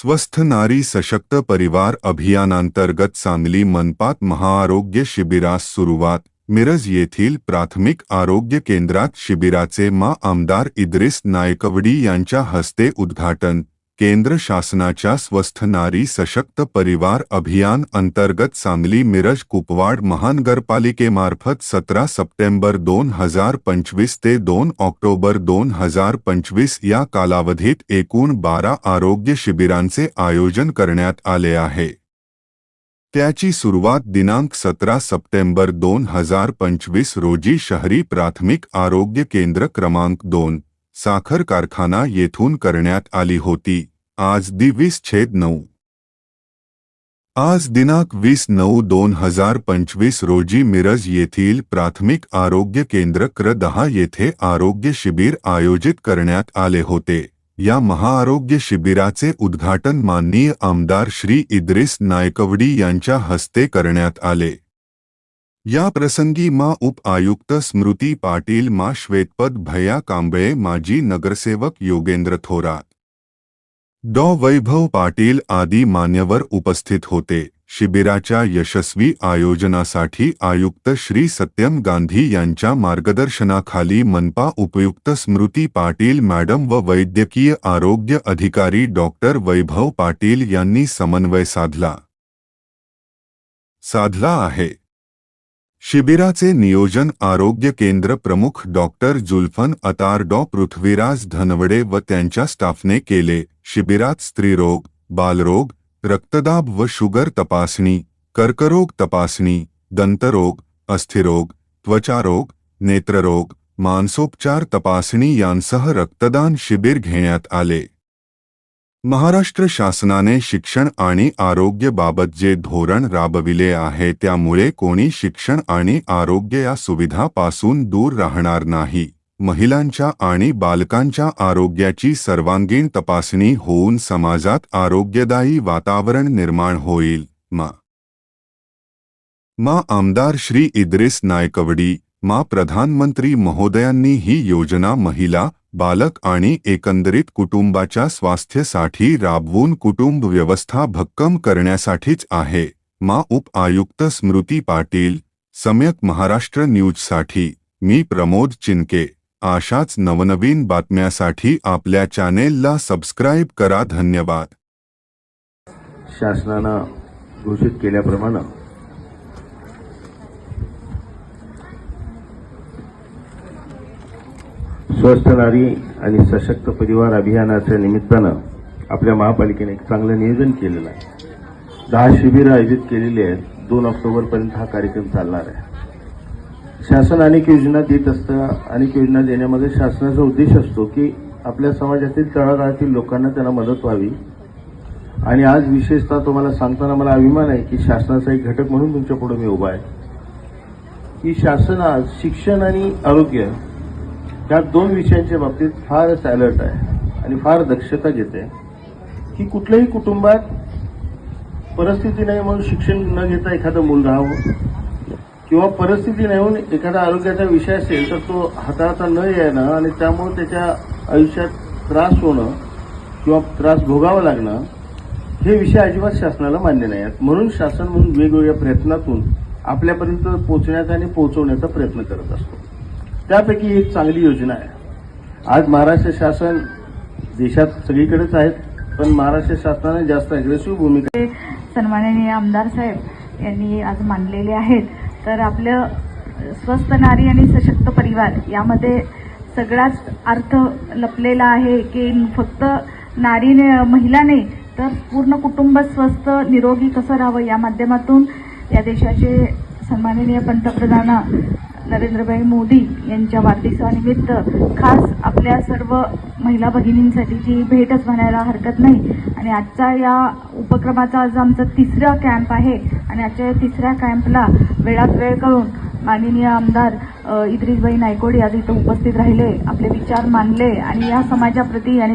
स्वस्थ नारी सशक्त परिवार अभियानांतर्गत सांगली मनपात महाआरोग्य शिबिरास सुरुवात. मिरज येथील प्राथमिक आरोग्य केंद्रात शिबिराचे मा आमदार इद्रिस नायकवडी यांच्या हस्ते उद्घाटन. केंद्र शासनाच्या स्वस्थ नारी सशक्त परिवार अभियान अंतर्गत सांगली मिरज कुपवाड महानगरपालिकेमार्फत सतरा सप्टेंबर दोन हज़ार पंचवीस ते दोन ऑक्टोबर दोन हज़ार पंचवीस या कालावधीत एकूण बारा आरोग्य शिबिरांचे आयोजन करण्यात आले आहे. त्याची सुरुवात दिनांक सतरा सप्टेंबर दोन हज़ार पंचवीस रोजी शहरी प्राथमिक आरोग्य केंद्र क्रमांक दोन, साखर कारखाना येथून करण्यात आली होती. आज दिवीस छेद नऊ. आज दिनांक वीस नऊ दोन हजार पंचवीस रोजी मिरज येथील प्राथमिक आरोग्य केंद्र क्र दहा येथे आरोग्य शिबिर आयोजित करण्यात आले होते. या महाआरोग्य शिबिराचे उद्घाटन माननीय आमदार श्री इद्रिस नायकवडी यांच्या हस्ते करण्यात आले. या प्रसंगी मा उप आयुक्त स्मृती पाटील मा श्वेतपद भया कांबळे माजी नगरसेवक योगेंद्र थोरात डॉ. वैभव पाटील आदी मान्यवर उपस्थित होते. शिबिराच्या यशस्वी आयोजनासाठी आयुक्त श्री सत्यम गांधी यांच्या मार्गदर्शनाखाली मनपा उपयुक्त स्मृती पाटील मॅडम व वैद्यकीय आरोग्य अधिकारी डॉक्टर वैभव पाटील यांनी समन्वय साधला. साधला आहे. शिबिराचे नियोजन आरोग्य केंद्र प्रमुख डॉक्टर जुल्फन अतार डॉ. पृथ्वीराज धनवडे व त्यांच्या स्टाफने केले. शिबिरात स्त्रीरोग बालरोग रक्तदाब व शुगर तपासणी कर्करोग तपासणी दंतरोग अस्थिरोग त्वचारोग नेत्ररोग मानसोपचार तपासणी यांसह रक्तदान शिबिर घेण्यात आले. महाराष्ट्र शासनाने शिक्षण आणि आरोग्यबाबत जे धोरण राबविले आहे त्यामुळे कोणी शिक्षण आणि आरोग्य या सुविधापासून दूर राहणार नाही. महिलांच्या आणि बालकांच्या आरोग्याची सर्वांगीण तपासणी होऊन समाजात आरोग्यदायी वातावरण निर्माण होईल. मा. मा आमदार श्री इद्रिस नायकवडी मा प्रधानमंत्री महोदयांनी ही योजना महिला बालक आणि एकंदरीत कुटुंबाच्या स्वास्थ्यासाठी राबवून कुटुंब व्यवस्था भक्कम करण्यासाठीच आहे. मा उप आयुक्त स्मृती पाटील सम्यक महाराष्ट्र न्यूजसाठी मी प्रमोद चिनके. अशाच नवनवीन बातम्यासाठी आपल्या चॅनेलला सबस्क्राईब करा. धन्यवाद. शासनानं घोषित केल्याप्रमाणे स्वस्थ नारी आणि सशक्त परिवार अभियानाच्या निमित्तानं आपल्या महापालिकेने एक चांगलं नियोजन केलेलं आहे. दहा शिबिरं आयोजित केलेली आहेत. दोन ऑक्टोबरपर्यंत हा कार्यक्रम चालणार आहे. शासन अनेक योजना देत असतं अनेक योजना देण्यामध्ये शासनाचा उद्देश असतो की आपल्या समाजातील तळागाळातील लोकांना त्यांना मदत व्हावी. आणि आज विशेषतः तुम्हाला सांगताना मला अभिमान आहे की शासनाचा एक घटक म्हणून तुमच्यापुढे मी उभा आहे. की शासन आज शिक्षण आणि आरोग्य या दोन विषयांच्या बाबतीत फारच अलर्ट आहे आणि फार दक्षता घेते. की कुठल्याही कुटुंबात परिस्थिती नाही म्हणून शिक्षण न घेता एखादं मूल राहावं किंवा परिस्थिती नेऊन एखादा आरोग्याचा विषय असेल तर तो हाताळता न येणं आणि त्यामुळे त्याच्या आयुष्यात त्रास होणं किंवा त्रास भोगावा लागणं हे विषय अजिबात शासनाला मान्य नाही आहेत. म्हणून शासन म्हणून वेगवेगळ्या प्रयत्नातून आपल्यापर्यंत पोहोचण्याचा आणि पोहोचवण्याचा प्रयत्न करत असतो. त्यापैकी एक चांगली योजना आहे. आज महाराष्ट्र शासन देशात सगळीकडेच आहेत पण महाराष्ट्र शासनाने जास्त अग्रेसिव्ह भूमिका सन्माननीय आमदार साहेब यांनी आज मांडलेले आहेत. तर आपलं स्वस्थ नारी आणि सशक्त परिवार यामध्ये सगळाच अर्थ लपलेला आहे की फक्त नारीने महिलाने तर पूर्ण कुटुंब स्वस्थ निरोगी कसं राहावं या माध्यमातून या देशाचे सन्माननीय पंतप्रधान नरेंद्रभाई मोदी यांच्या वाढदिवसानिमित्त खास आपल्या सर्व महिला भगिनींसाठीची भेटच म्हणायला हरकत नाही. आणि आजचा या उपक्रमाचा आज आमचा तिसरा कॅम्प आहे. आणि आजच्या तिसऱ्या कॅम्पला वेळात वेळ करून माननीय आमदार अ, इद्रिसबाई नायकोडी आज इथं उपस्थित राहिले आपले विचार मांडले आणि या समाजाप्रती आणि